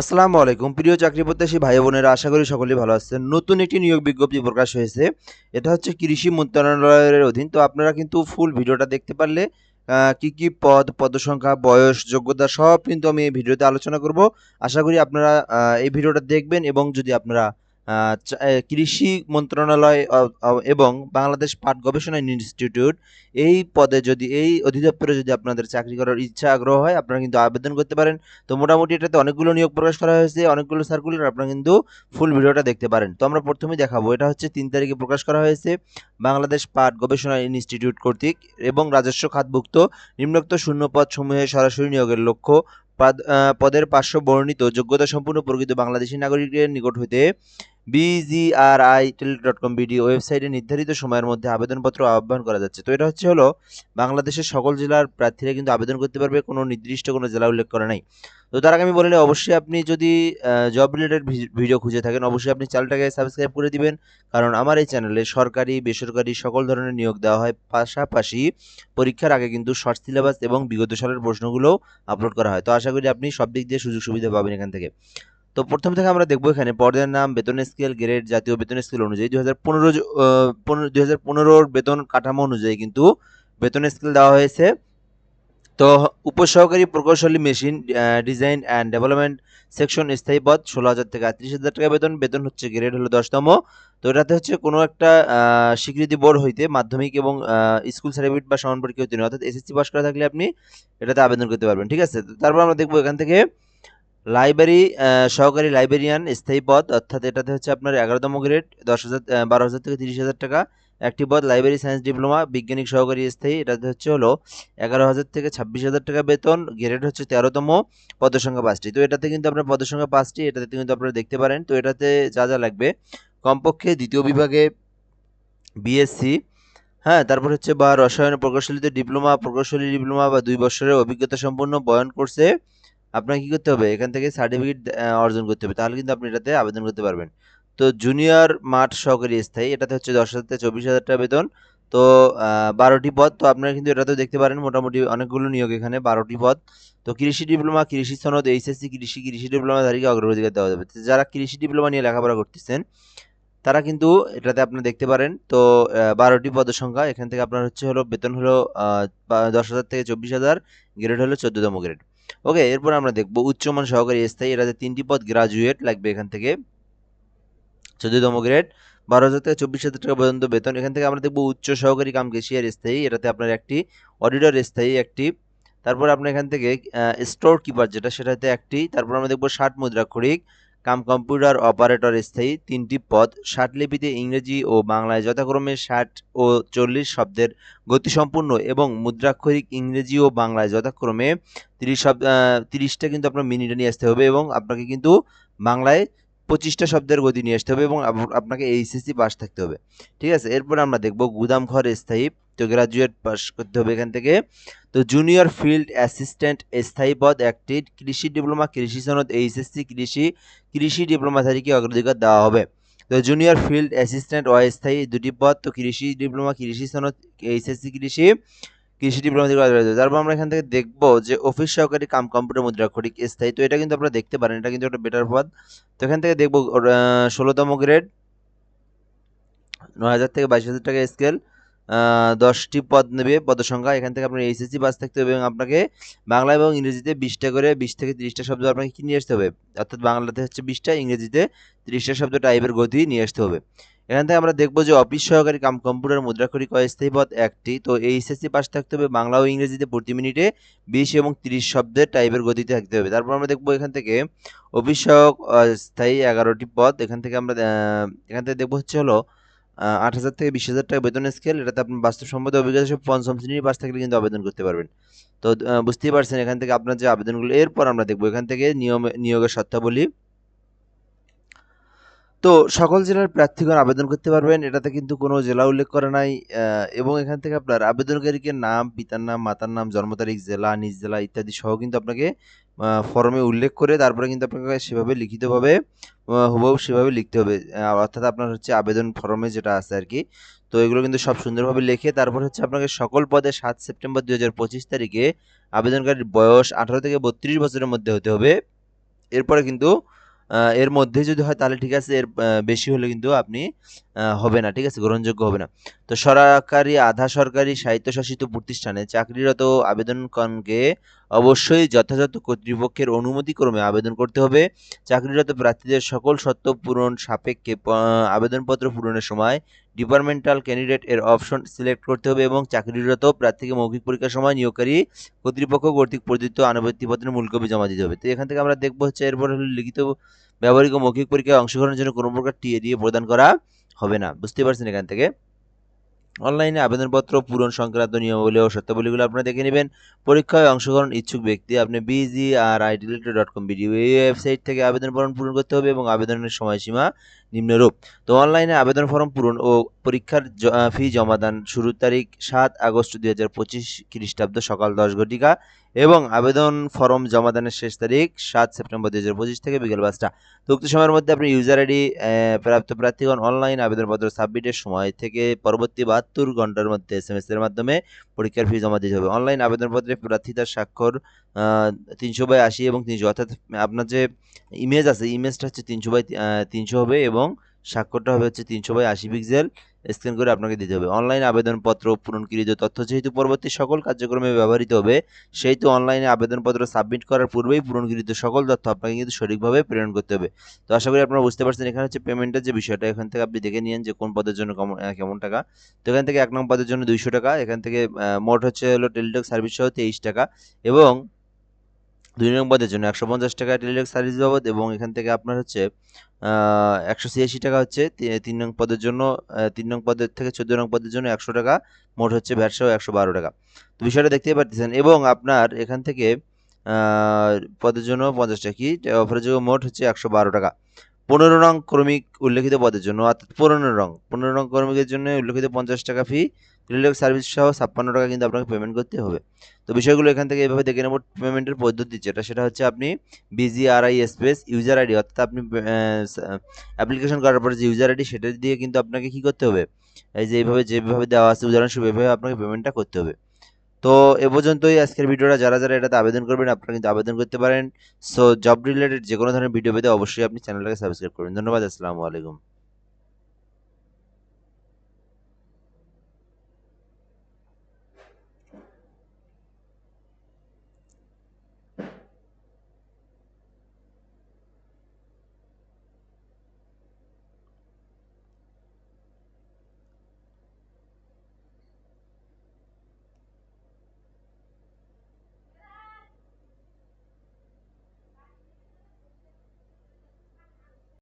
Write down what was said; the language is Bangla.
আসসালামু আলাইকুম। প্রিয় চাকরি প্রত্যাশী ভাই বোনেরা, আশা করি সকলেই ভালো আছেন। নতুন একটি নিয়োগ বিজ্ঞপ্তি প্রকাশ হয়েছে। এটা হচ্ছে কৃষি মন্ত্রণালয়ের অধীন। তো আপনারা কিন্তু ফুল ভিডিওটা দেখতে পারলে কি কি পদ, পদসংখ্যা, বয়স, যোগ্যতা সব কিন্তু আমি এই ভিডিওতে আলোচনা করব। আশা করি আপনারা এই ভিডিওটা দেখবেন এবং যদি আপনারা কৃষি মন্ত্রণালয় এবং বাংলাদেশ পাট গবেষণা ইনস্টিটিউট, এই পদে যদি, এই অধিদপ্তরে যদি আপনাদের চাকরি করার ইচ্ছা, আগ্রহ হয়, আপনারা কিন্তু আবেদন করতে পারেন। তো মোটামুটি এটাতে অনেকগুলো নিয়োগ প্রকাশ করা হয়েছে, অনেকগুলো সার্কুলার আপনারা কিন্তু ফুল ভিডিওটা দেখতে পারেন। তো আমরা প্রথমেই দেখাবো, এটা হচ্ছে তিন তারিখে প্রকাশ করা হয়েছে বাংলাদেশ পাট গবেষণা ইনস্টিটিউট কর্তৃক, এবং রাজস্ব খাতভুক্ত নিম্নোক্ত শূন্য পদ সমূহে সরাসরি নিয়োগের লক্ষ্য। পাদ- পদের পার্শ্ব বর্ণিত যোগ্যতা সম্পূর্ণ প্রকৃত বাংলাদেশী নাগরিকের নিকট হইতে BGRI tele dot com BD ওয়েবসাইটে নির্ধারিত সময়ের মধ্যে আবেদনপত্র আহ্বান করা যাচ্ছে। তো এটা হচ্ছে হলো বাংলাদেশের সকল জেলার প্রার্থীরা কিন্তু আবেদন করতে পারবে, কোনো নির্দিষ্ট কোনো জেলা উল্লেখ করা নাই। তো তার আগে আমি বলে অবশ্যই আপনি যদি জব রিলেটেড ভিডিও খুঁজে থাকেন, অবশ্যই আপনি চ্যানেলটাকে সাবস্ক্রাইব করে দিবেন। কারণ আমার এই চ্যানেলে সরকারি, বেসরকারি সকল ধরনের নিয়োগ দেওয়া হয়। পাশাপাশি পরীক্ষার আগে কিন্তু শর্ট সিলেবাস এবং বিগত সালের প্রশ্নগুলো আপলোড করা হয়। তো আশা করি আপনি সব দিক দিয়ে সুযোগ সুবিধা পাবেন এখান থেকে। তো প্রথম থেকে আমরা দেখব এখানে পদের নাম, বেতন স্কেল গ্রেড জাতীয় বেতন স্কেল অনুযায়ী দুই হাজার পনেরো হাজার পনেরোর বেতন কাঠামো অনুযায়ী কিন্তু বেতন স্কেল দেওয়া হয়েছে। তো উপসহকারী প্রকৌশলী machine design and development section স্থায়ী পদ ষোলো হাজার থেকে আটত্রিশ হাজার টাকা বেতন। বেতন হচ্ছে গ্রেড হলো দশতম। তো এটাতে হচ্ছে কোনো একটা স্বীকৃতি বোর্ড হইতে মাধ্যমিক এবং স্কুল সার্টিফিকেট বা সমান পরীক্ষা অর্থাৎ এসএসসি পাস করা থাকলে আপনি এটাতে আবেদন করতে পারবেন, ঠিক আছে? তারপর আমরা দেখব এখান থেকে লাইব্রেরি সহকারী লাইব্রেরিয়ান স্থায়ী পদ, অর্থাৎ এটাতে হচ্ছে আপনার এগারোতম গ্রেড দশ হাজার বারো হাজার থেকে তিরিশ হাজার টাকা। একটি পদ লাইব্রেরি সায়েন্স ডিপ্লোমা বিজ্ঞানিক সহকারী স্থায়ী, এটাতে হচ্ছে হলো এগারো হাজার থেকে ছাব্বিশ হাজার টাকা বেতন গ্রেড হচ্ছে তেরোতম পদের সংখ্যা পাঁচটি। তো এটাতে কিন্তু আপনার পদের সংখ্যা পাঁচটি, এটাতে কিন্তু আপনারা দেখতে পারেন। তো এটাতে যা যা লাগবে, কমপক্ষে দ্বিতীয় বিভাগে বিএসসি হ্যাঁ তারপর হচ্ছে বা রসায়ন প্রকৌশলীতে ডিপ্লোমা প্রকৌশলী ডিপ্লোমা বা দুই বছরের অভিজ্ঞতা সম্পন্ন বয়ন কোর্সে আপনাকে কী করতে হবে? এখান থেকে সার্টিফিকেট অর্জন করতে হবে। তাহলে কিন্তু আপনি এটাতে আবেদন করতে পারবেন। তো জুনিয়র মাঠ সহকারী স্থায়ী এটাতে হচ্ছে দশ হাজার থেকে চব্বিশ হাজার টাকা বেতন। তো বারোটি পদ তো আপনারা কিন্তু এটাতেও দেখতে পারেন মোটামুটি অনেকগুলো নিয়োগ এখানে বারোটি পদ। তো কৃষি ডিপ্লোমা কৃষি সনদ এইচএসসি কৃষি কৃষি ডিপ্লোমাধারীকে অগ্রাধিকার দেওয়া যাবে। যারা কৃষি ডিপ্লোমা নিয়ে লেখাপড়া করতেছেন তারা কিন্তু এটাতে আপনারা দেখতে পারেন। তো বারোটি পদের সংখ্যা এখান থেকে আপনার হচ্ছে হলো বেতন হলো দশ হাজার থেকে চব্বিশ হাজার গ্রেড হলো চোদ্দতম গ্রেড ওকে এরপর আমরা দেখব উচ্চমান সহকারী স্থায়ী এটাতে তিনটি পদ গ্রাজুয়েট লাগবে এখান থেকে। চোদ্দতম গ্রেড বারো হাজার থেকে চব্বিশ হাজার টাকা পর্যন্ত বেতন। এখান থেকে আমরা দেখব উচ্চ সহকারী কাম কেশিয়ার স্থায়ী, এটাতে আপনার একটি অডিটর স্থায়ী, একটি। তারপর আপনার এখান থেকে স্টোর কিপার যেটা, সেটাতে একটি। তারপর আমরা দেখব ষাট মুদ্রাক্ষরিক কাম কম্পিউটার অপারেটর স্থায়ী তিনটি পদ লিপিতে ইংরেজি ও বাংলায় যথাক্রমে ষাট ও চল্লিশ শব্দের গতিসম্পূর্ণ এবং মুদ্রাক্ষরিক ইংরেজি ও বাংলায় যথাক্রমে তিরিশ শব্দ তিরিশটা কিন্তু আপনার মিনিটে নিয়ে আসতে হবে এবং আপনাকে কিন্তু বাংলায় পঁচিশটা শব্দের গতি নিয়ে আসতে হবে এবং আপনাকে এইচএসসি পাস থাকতে হবে। ঠিক আছে? এরপর আমরা দেখব গুদাম ঘর স্থায়ী। তো গ্রাজুয়েট পাস করতে হবে এখান থেকে। তো জুনিয়র ফিল্ড অ্যাসিস্ট্যান্ট স্থায়ী পদ একটি। কৃষি ডিপ্লোমা কৃষি সনদ এইচএসসি কৃষি কৃষি ডিপ্লোমাধারীকে অগ্রাধিকার দেওয়া হবে। তো জুনিয়র ফিল্ড অ্যাসিস্ট্যান্ট অস্থায়ী দুটি পদ। তো কৃষি ডিপ্লোমা কৃষি সনদ এইচএসসি কৃষি। কৃষি ডিপ্লোমা থেকে অগ্রাধিকার দেওয়া হবে। তারপর আমরা এখান থেকে দেখব যে অফিস সহকারী কাম কম্পিউটার মুদ্রাক্ষরিক স্থায়ী। তো এটা কিন্তু আপনারা দেখতে পারেন, এটা কিন্তু একটা বেটার পদ তো এখান থেকে দেখব ষোলোতম গ্রেড নয় হাজার থেকে বাইশ হাজার টাকা স্কেল দশটি পদ নেবে পদ সংখ্যা এখান থেকে আপনার এইচএসসি পাস থাকতে হবে এবং আপনাকে বাংলা এবং ইংরেজিতে বিশটা করে বিশ থেকে তিরিশটা শব্দ আপনাকে কি নিয়ে আসতে হবে? অর্থাৎ বাংলাতে হচ্ছে বিশটা, ইংরেজিতে তিরিশটা শব্দ টাইপের গতি নিয়ে আসতে হবে। এখান থেকে আমরা দেখব যে অফিস সহকারী কাম কম্পিউটার মুদ্রাক্ষরিক অস্থায়ী পদ একটি। তো এই এইচএসসি পাস থাকতে হবে, বাংলা ও ইংরেজিতে প্রতি মিনিটে বিশ এবং তিরিশ শব্দের টাইপের গতিতে থাকতে হবে। তারপর আমরা দেখব এখান থেকে অফিস সহক স্থায়ী এগারোটি পদ। এখান থেকে আমরা এখান থেকে দেখব হচ্ছে হলো আট হাজার থেকে বিশ হাজার টাকা বেতন স্কেল এটাতে আপনার বাস্তবসম্মত অভিজ্ঞতা সব পঞ্চম শ্রেণির পাশ থাকলে কিন্তু আবেদন করতে পারবেন। তো বুঝতেই পারছেন এখান থেকে আপনার যে আবেদনগুলো, এরপর আমরা দেখব এখান থেকে নিয়ম, নিয়োগের শর্তাবলী। তো সকল জেলার প্রার্থীগণ আবেদন করতে পারবেন। এটাতে কিন্তু কোনো জেলা উল্লেখ করা নাই। এবং এখান থেকে আপনার আবেদনকারীকে নাম, পিতার নাম, মাতার নাম, জন্ম তারিখ, জেলা, নিজ জেলা ইত্যাদি সহ কিন্তু আপনাকে ফর্মে উল্লেখ করে তারপরে কিন্তু আপনাকে সেভাবে লিখিতভাবে হুবহু সেভাবে লিখতে হবে। অর্থাৎ আপনার হচ্ছে আবেদন ফর্মে যেটা আছে আর কি তো এগুলো কিন্তু সব সুন্দরভাবে লিখে তারপর হচ্ছে আপনাকে সকল পদে সাত সেপ্টেম্বর দুই হাজার পঁচিশ তারিখে আবেদনকারীর বয়স আঠারো থেকে বত্রিশ বছরের মধ্যে হতে হবে। এরপরে কিন্তু এর মধ্যে যদি হয় তাহলে ঠিক আছে, এর বেশি হলে কিন্তু আপনি হবে না, ঠিক আছে, গ্রহণযোগ্য হবে না। তো সরকারি, আধা সরকারি স্বায়ত্তশাসিত প্রতিষ্ঠানে চাকরিরত আবেদনগণকে অবশ্যই যথাযথ কর্তৃপক্ষের অনুমতিক্রমে আবেদন করতে হবে। চাকরিরত প্রার্থীদের সকল শর্ত পূরণ সাপেক্ষে আবেদনপত্র পূরণের সময় ডিপার্টমেন্টাল ক্যান্ডিডেট এর অপশন সিলেক্ট করতে হবে এবং চাকরিরত প্রার্থীকে মৌখিক পরীক্ষার সময় নিয়োগকারী কর্তৃপক্ষ কর্তৃক প্রদত্ত আনুবৃত্তিপত্রের মূল কপি জমা দিতে হবে। তো এখান থেকে আমরা দেখব হচ্ছে এরপর হলো লিখিত ব্যবহারিক ও মৌখিক পরীক্ষায় অংশগ্রহণের জন্য কোনো প্রকার টিএ দিয়ে প্রদান করা হবে না। বুঝতে পারছেন এখান থেকে? অনলাইনে আবেদনপত্র, পূরণ সংক্রান্ত নিয়মাবলী ও সত্যাবলীগুলো আপনারা দেখে নেবেন। পরীক্ষায় অংশগ্রহণ ইচ্ছুক ব্যক্তি, আপনি বিজি আর আইডিলেটর ডট কম বিডিও এই ওয়েবসাইট থেকে আবেদন ফর্ম পূরণ করতে হবে এবং আবেদনের সময়সীমা নিম্নরূপ। তো অনলাইনে আবেদন ফর্ম পূরণ ও পরীক্ষার ফি জমাদান শুরুর তারিখ সাত আগস্ট দুই হাজার পঁচিশ খ্রিস্টাব্দ সকাল দশ ঘটিকা। এবং আবেদন ফর্ম জমাদানের শেষ তারিখ সাত সেপ্টেম্বর দুই হাজার পঁচিশ থেকে বিকেল পাঁচটা। উক্ত সময়ের মধ্যে আপনি ইউজার আইডি প্রাপ্ত প্রার্থীগণ অনলাইন আবেদনপত্র সাবমিটের সময় থেকে পরবর্তী বাহাত্তর ঘণ্টার মধ্যে এস এম এস এর মাধ্যমে পরীক্ষার ফি জমা দিতে হবে। অনলাইন আবেদনপত্রে প্রার্থী তার স্বাক্ষর তিনশো বাই আশি এবং তিনশো, অর্থাৎ আপনার যে ইমেজ আছে ইমেজটা হচ্ছে তিনশো বাই তিনশো হবে এবং স্বাক্ষরটা হবে হচ্ছে তিনশো বাই আশি পিক্সেল স্ক্যান করে আপনাকে দিতে হবে। অনলাইন আবেদনপত্র, পূরণকৃত তথ্য যেহেতু পরবর্তী সকল কার্যক্রমে ব্যবহৃত হবে, সেহেতু অনলাইনে আবেদনপত্র সাবমিট করার পূর্বেই পূরণকৃত সকল তথ্য আপনাকে কিন্তু সঠিকভাবে প্রেরণ করতে হবে। তো আশা করি আপনারা বুঝতে পারছেন, এখানে হচ্ছে পেমেন্টের যে বিষয়টা, এখান থেকে আপনি দেখে নিন যে কোন পদের জন্য কেমন টাকা। তো এখান থেকে এক নম্বর পদের জন্য দুইশো টাকা, এখান থেকে মোট হচ্ছে হলো টেলিটক সার্ভিস সহ তেইশ টাকা এবং দুই নং পদের জন্য একশো পঞ্চাশ টাকা টেলিটক সার্ভিস বাবদ এবং এখান থেকে আপনার হচ্ছে একশো ছিয়াশি টাকা হচ্ছে তিন নং পদের জন্য তিন নং পদের থেকে চোদ্দ নং পদের জন্য একশো টাকা, মোট হচ্ছে ভ্যাট সহ একশো বারো টাকা। তো বিষয়টা দেখতেই পারতেছেন এবং আপনার এখান থেকে পদের জন্য পঞ্চাশ টাকা, কি? অফারের যোগ্য মোট হচ্ছে একশো বারো টাকা। পনেরো নং ক্রমিক উল্লেখিত পদের জন্য, অর্থাৎ পনেরো রং পনেরো নং ক্রমিকের জন্য উল্লেখিত পঞ্চাশ টাকা ফি টেলিটক সার্ভিস সহ ছাপ্পান্ন টাকা কিন্তু আপনাকে পেমেন্ট করতে হবে। তো বিষয়গুলো এখান থেকে এভাবে দেখে নেব পেমেন্টের পদ্ধতি যেটা, সেটা হচ্ছে আপনি বিজিআরআই স্পেস ইউজার আইডি অর্থাৎ আপনি অ্যাপ্লিকেশন করার পর যে ইউজার আইডি সেটা দিয়ে কিন্তু আপনাকে কি করতে হবে? এই যে এইভাবে যেভাবে দেওয়া আছে, উদাহরণস্বরূপ এভাবে আপনাকে পেমেন্টটা করতে হবে। তো এ পর্যন্তই আজকের ভিডিওটা। যারা যারা এটাতে আবেদন করবেন, আপনারা কিন্তু আবেদন করতে পারেন। সো জব রিলেটেড যে কোনো ধরনের ভিডিও পেতে অবশ্যই আপনি চ্যানেলটাকে সাবস্ক্রাইব করবেন ধন্যবাদ, আসসালামু আলাইকুম।